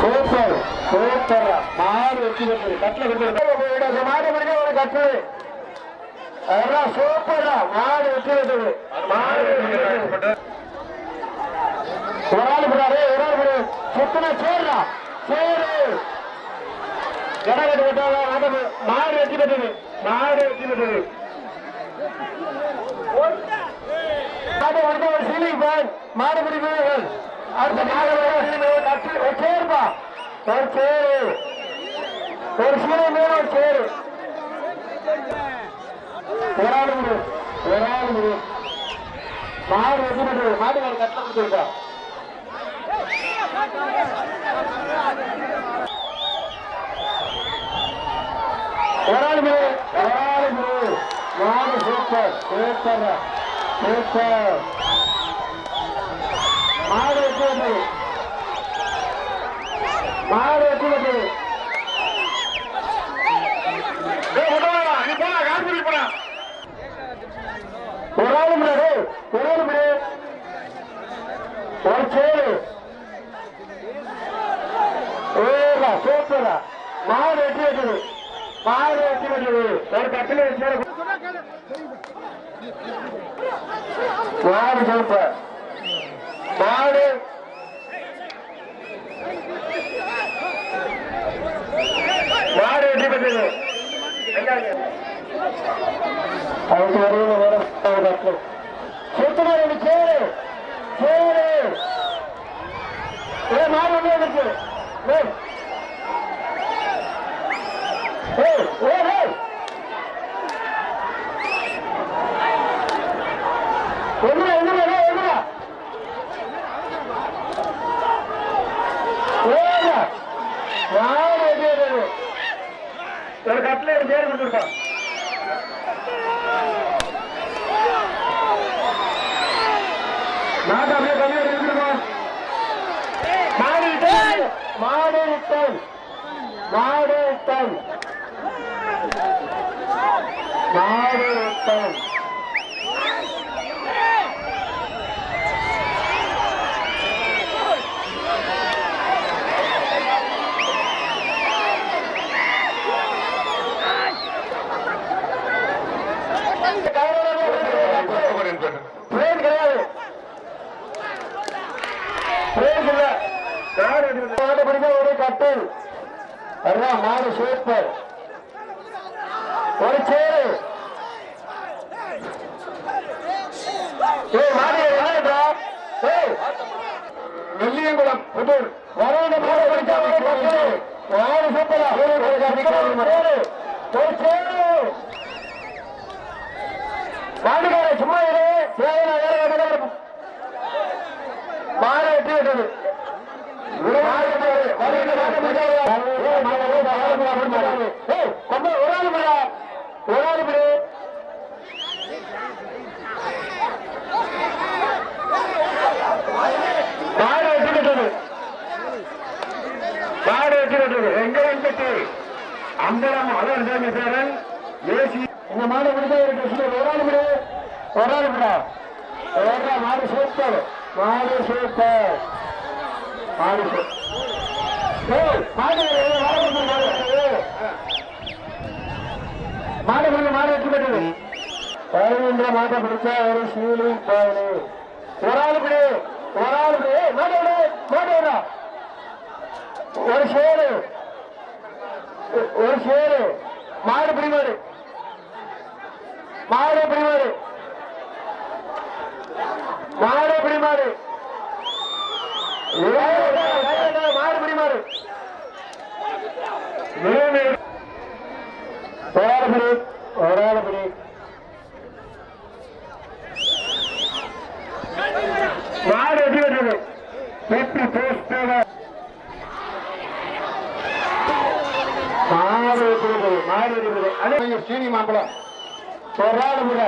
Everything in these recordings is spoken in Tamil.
சூப்பர் சூப்பர் மாடு வெற்றி பெற்றது கட்டில கொடுத்து மாடு முடிஞ்ச ஒரு கட்டு அதெல்லாம் சூப்பரா மாடு வெற்றி பெற்றது மாடு ஒரு ஆள் போறாரு ஒரு ஆள் போறாரு சுத்தமா சேர்றா சேரு கடகட்டு விட்டாங்க மாடு வெற்றி பெற்றது. மாடு வெற்றி பெற்றது. வந்து ஒரு சீலிங் ஃபேன். மாடு பிடிப்பவர்கள் அடுத்த ஒரு சேர்ப்பா ஒரு சேரு ஒரு சீலிங் ஒரு சேரு ஒரு ஆள் முடி ஒரு ஆள் முடி. மாடு. வெற்றி பெற்றது மாடு ஒரு கொடுத்துருக்கா. ஒரு ஆள் ஒரு ஆள் மாடு சூப்பர் சூப்பர் சூப்பர் மாடு வெற்றி மாடு வெற்றி ஒரு ஆள் ஒரு ஒரு சேரு ஏடா சூப்பரா மாடு வெட்டி வைக்கிறது மாடு வெட்டி ஒரு கட்டில மாடு சூப்பர் மாடு மாடு வெட்டி பெற்றது. அவருக்கு வருவது வரும் சேரு. சேரு. ஏ மாடு வந்து இருக்கு ஒரு கட்டில ஒரு பேர் கொடுத்துருக்கான் மாடு அப்படியே கம்மியா மாடு மாடு மாடு மாடு ஒரு கட்டில் அதான் மாடு சூப்பர் ஒரு சேரு ஏய் புதூர். வரவேண்ட மாடு பிடிக்க ஒரு கட்டில் மாடு சூப்பரா ஒரு சேரு மாடுகார சும்மா இரு. தேவையான வேலை மாடு வெட்டி விட்டது. வருகின்ற மாடு முடியாது. மாடு வெட்டி மாடு வெட்டி சேரன் ஏசி இந்த மாடு முடிஞ்சா இருக்கு ஒரு ஆள் விடு ஒரு ஆள் விடா மாடு சூப்பர் மாடு சூப்பர் மாடு சூப்பர் மாடு ஏய், மாடு கொண்டு வா, மாடு பதினொன்று மாட்டை பிடிச்சா ஒரு சீலி பாவனு ஒரு ஆள் பிடி ஒரு ஆள் பிடி. மாடு விடு மாடு விடா ஒரு சேரு. ஒரு சேரு. மாடு பிடி மாடு. மாடு பிடி மாடு. மாடு பிடி மாடு மூணு. ஒரு ஆள் பிடி ஒரு ஆள் பிடி மாடு வெட்டி வெட்டுது. வெட்டி போஸ்ட் மாடு வெட்டுறது மாடு அதே சீனி மாம்பழம். பொறாடு முட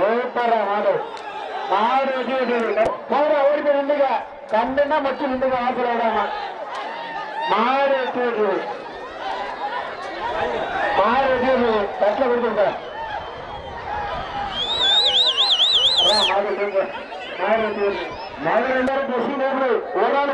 ஓப்பற மாடு. மாடு வெட்டி வெட்டுறது போற ஓடி போய் நின்றுங்க கண்டுன்னா மட்டும் நின்றுங்க வாசல் மாடு வெட்டி மாடு வெட்டி தட்டில் கொடுத்துருக்க மாடு வெட்டி வெட்டுறது. நேர்வு ஒரு மாடு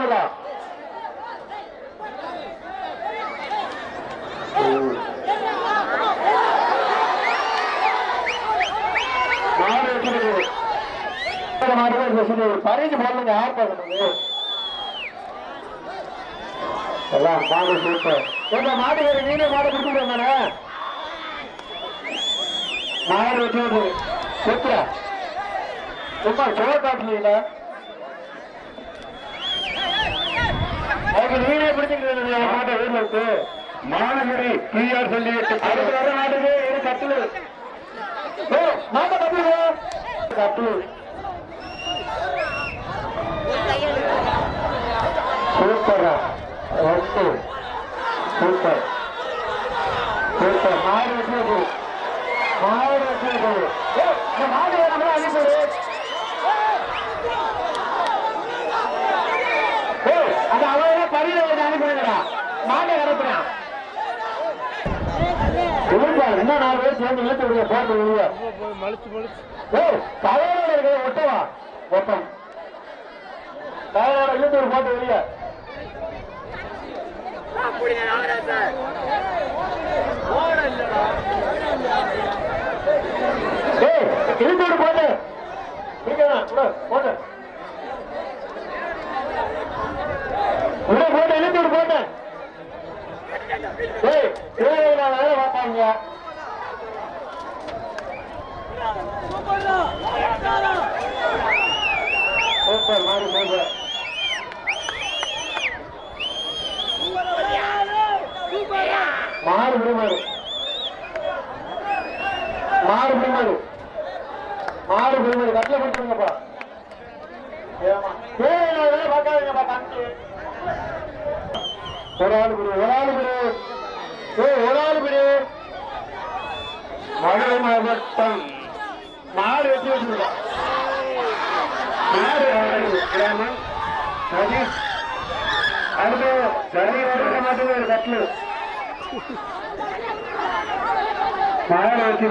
மாடு பறிஞ்சு யார் பார்க்கறது எல்லாம் மாடு சூப்பர் எங்க மாடு வேறு நீனே மாடு கொடுத்துட்டு தானே மாடு வச்சு செத்துற சும்மா சோழ காட்டுல அதுக்கு நீனே பிடிச்சிக்கிறது மாட்டை வீட்டுல இருக்கு மாநகரி பிஆர் சொல்லி அதுக்கு வர மாட்டுக்கு இது கட்டுல. ஓ மாட்டை கட்டுல. கட்டு சூப்பரா ஒன்று சூப்பர். சூப்பர். மாடு வச்சு மாடு வச்சு இந்த மாடு நம்மள அனுப்பிடு அந்த அவன் பரியில வந்து அனுப்பிடுங்கடா மாட்டை கிடப்புறான் இன்னும் நாலு பேர் சேர்ந்து இழுத்து விடுங்க. போட்டு விடுங்க. மலிச்சு இருக்கிற ஒட்டவா? ஒட்டம். தலையோட இழுத்து ஒரு போட்டு வெளியே ஏய் இழுத்து விடு போட்டு. போட்டு உள்ள போட்டு இழுத்து போட்டு. வேலை பார்த்தாங்க சூப்பர் மாறி மாறு விடுமாறு மாறு விடுமாறு மாறு விடுமாறு கட்டில கொடுத்துருங்கப்பா ஒரு ஆள் ஒரு ஆள் ஒரு ஆள் மதுரை மாவட்டம் மாடு வெட்டி வச்சிருக்கோம் மாடு கிராமம் சதீஷ் அடுத்து சரி வர மாட்டேங்குது கட்டில் மாடு வச்சு